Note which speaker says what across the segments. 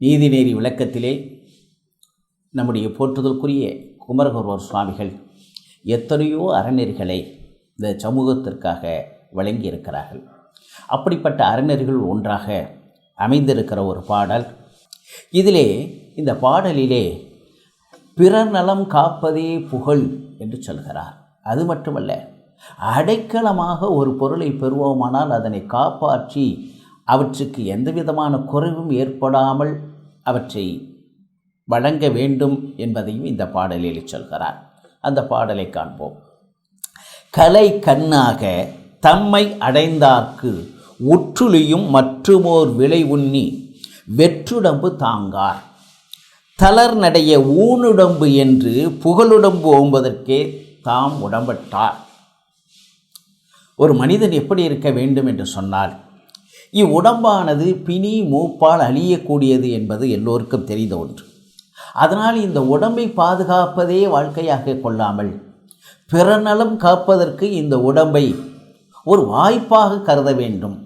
Speaker 1: நீதிநெறி விளக்கத்திலே நம்முடைய போற்றுதற்குரிய குமரகுருவர் சுவாமிகள் எத்தனையோ அறநெறிகளை இந்த சமூகத்திற்காக வழங்கியிருக்கிறார்கள். அப்படிப்பட்ட அறநெறிகள் ஒன்றாக அமைந்திருக்கிற ஒரு பாடல். இதிலே இந்த பாடலிலே பிறர் நலம் காப்பதே புகழ் என்று சொல்கிறார். அது மட்டுமல்ல அடைக்கலமாக ஒரு பொருளை பெறுவோமானால் அதனை காப்பாற்றி அவற்றுக்கு எந்த விதமான குறைவும் ஏற்படாமல் அவற்றை வழங்க வேண்டும் என்பதையும் இந்த பாடலில் சொல்கிறார். அந்த பாடலை காண்போம். கலை கண்ணாக தம்மை அடைந்தார்க்கு உற்றுளியும் மற்றுமோர் விலை உண்ணி வெற்றுடம்பு தாங்கார். தளர் நடைய ஊனுடம்பு என்று புகழுடம்பு ஓம்பதற்கே தாம் உடம்பட்டார். ஒரு மனிதன் எப்படி இருக்க வேண்டும் என்று சொன்னால் இவ்வுடம்பானது பிணி மூப்பால் அழியக்கூடியது என்பது எல்லோருக்கும் தெரிந்த ஒன்று. அதனால் இந்த உடம்பை பாதுகாப்பதே வாழ்க்கையாக கொள்ளாமல் பிறநலம் காப்பதற்கு இந்த உடம்பை ஒரு வாய்ப்பாக கருத வேண்டும்.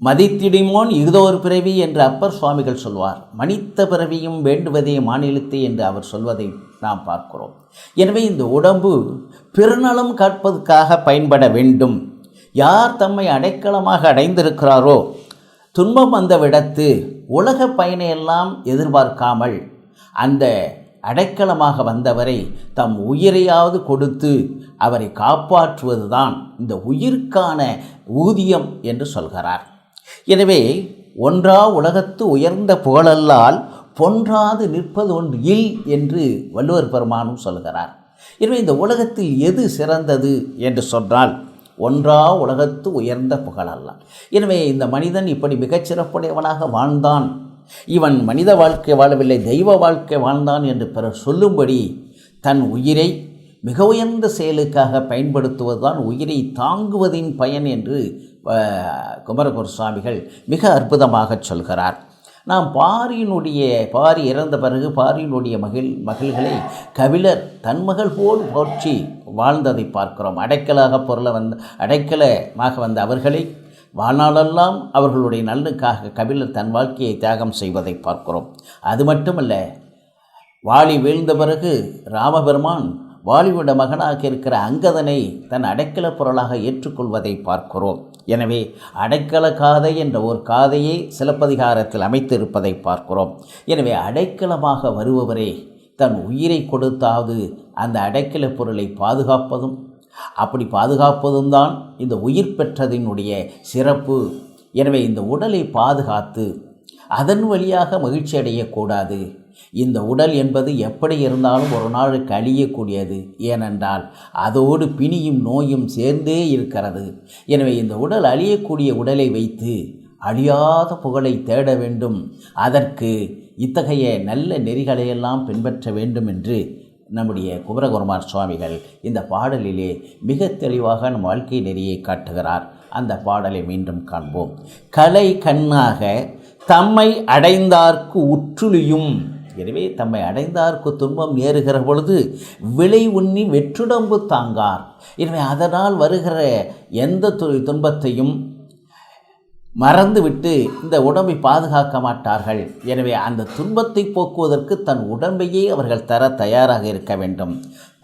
Speaker 1: மதித்திடுமோன் இகுதோர் பிறவி என்று அப்பர் சுவாமிகள் சொல்வார். மனித பிறவியும் வேண்டுவதே மாநிலத்தை என்று அவர் சொல்வதை நாம் பார்க்கிறோம். எனவே இந்த உடம்பு பிறநலம் காப்பதற்காக பயன்பட வேண்டும். யார் தம்மை அடைக்கலமாக அடைந்திருக்கிறாரோ துன்பம் வந்த விடத்து உலக பயனையெல்லாம் எதிர்பார்க்காமல் அந்த அடைக்கலமாக வந்தவரை தம் உயிரையாவது கொடுத்து அவரை காப்பாற்றுவதுதான் இந்த உயிருக்கான ஊதியம் என்று சொல்கிறார். எனவே ஒன்றா உலகத்து உயர்ந்த புகழல்லால் பொன்றாது நிற்பது ஒன்று இல் என்று வள்ளுவர் பெருமானும் சொல்கிறார். எனவே இந்த உலகத்தில் எது சிறந்தது என்று சொன்னால் ஒன்றா உலகத்து உயர்ந்த புகழல்ல எனவே இந்த மனிதன் இப்படி மிகச்சிறப்புடையவனாக வாழ்ந்தான். இவன் மனித வாழ்க்கை வாழவில்லை தெய்வ வாழ்க்கை வாழ்ந்தான் என்று பிறர் சொல்லும்படி தன் உயிரை மிக உயர்ந்த செயலுக்காக பயன்படுத்துவதுதான் உயிரை தாங்குவதின் பயன் என்று குமரகுரு சுவாமிகள் மிக அற்புதமாக சொல்கிறார். நாம் பாரியினுடைய பாரி இறந்த பிறகு பாரியினுடைய மகிழ் மகிழ்களை கபிலர் தன் மகள் போல் போற்றி வாழ்ந்ததை பார்க்கிறோம். அடைக்கலாக பொருளை வந்த அடைக்கலமாக வந்த அவர்களை வாழ்நாளெல்லாம் அவர்களுடைய நலனுக்காக கபிலர் தன் வாழ்க்கையை தியாகம் செய்வதை பார்க்கிறோம். அது மட்டுமல்ல வாளி வீழ்ந்த பிறகு ராமபெருமான் வாலிவுட மகனாக இருக்கிற அங்கதனை தன் அடைக்கல பொருளாக ஏற்றுக்கொள்வதை பார்க்கிறோம். எனவே அடைக்கல காதை என்ற ஒரு காதையை சிலப்பதிகாரத்தில் அமைத்திருப்பதை பார்க்கிறோம். எனவே அடைக்கலமாக வருபவரே தன் உயிரை கொடுத்தாவது அந்த அடைக்கல பொருளை பாதுகாப்பதும் அப்படி பாதுகாப்பதும் தான் இந்த உயிர் பெற்றதினுடைய சிறப்பு. எனவே இந்த உடலை பாதுகாத்து அதன் வழியாக மகிழ்ச்சி அடையக்கூடாது இந்த உடல் என்பது எப்படி இருந்தாலும் ஒரு நாளுக்கு அழியக்கூடியது ஏனென்றால் அதோடு பிணியும் நோயும் சேர்ந்தே இருக்கிறது. எனவே இந்த உடல் அழியக்கூடிய உடலை வைத்து அழியாத புகழை தேட வேண்டும். அதற்கு இத்தகைய நல்ல நெறிகளையெல்லாம் பின்பற்ற வேண்டும் என்று நம்முடைய குமரகுருமார் சுவாமிகள் இந்த பாடலிலே மிக தெளிவாக நம் வாழ்க்கை நெறியை காட்டுகிறார். அந்த பாடலை மீண்டும் காண்போம். கலை கண்ணாக தம்மை அடைந்தார்க்கு உற்றுளியும் எனவே தம்மை அடைந்தார்க்கு துன்பம் ஏறுகிற பொழுது விலை உண்ணி வெற்றுடம்பு தாங்கார். எனவே அதனால் வருகிற எந்த துன்பத்தையும் மறந்துவிட்டு இந்த உடம்பை பாதுகாக்க மாட்டார்கள். எனவே அந்த துன்பத்தை போக்குவதற்கு தன் உடம்பையே அவர்கள் தர தயாராக இருக்க வேண்டும்.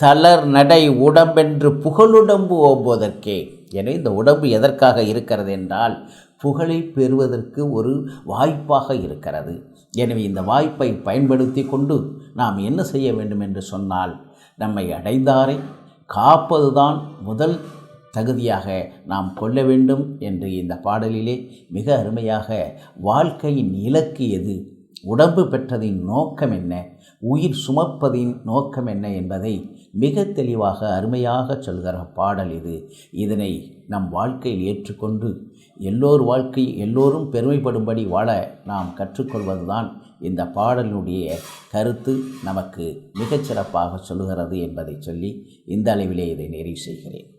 Speaker 1: தளர் நடை உடம்பென்று புகழுடம்பு ஓம்புவதற்கே. எனவே இந்த உடம்பு எதற்காக இருக்கிறது என்றால் புகழை பெறுவதற்கு ஒரு வாய்ப்பாக இருக்கிறது. எனவே இந்த வாய்ப்பை பயன்படுத்தி கொண்டு நாம் என்ன செய்ய வேண்டும் என்று சொன்னால் நம்மை அடைந்தாரை காப்பதுதான் முதல் தகுதியாக நாம் கொள்ள வேண்டும் என்று இந்த பாடலிலே மிக அருமையாக வாழ்க்கையின் இலக்கு எது? உடம்பு பெற்றதின் நோக்கம் என்ன? உயிர் சுமப்பதின் நோக்கம் என்ன என்பதை மிக தெளிவாக அருமையாக சொல்கிற பாடல் இது. இதனை நம் வாழ்க்கையில் ஏற்றுக்கொண்டு எல்லோர் வாழ்க்கை எல்லோரும் பெருமைப்படும்படி வாழ நாம் கற்றுக்கொள்வதுதான் இந்த பாடலினுடைய கருத்து. நமக்கு மிகச்சிறப்பாக சொல்லுகிறது என்பதை சொல்லி இந்த அளவிலே இதை நிறைவு செய்கிறேன்.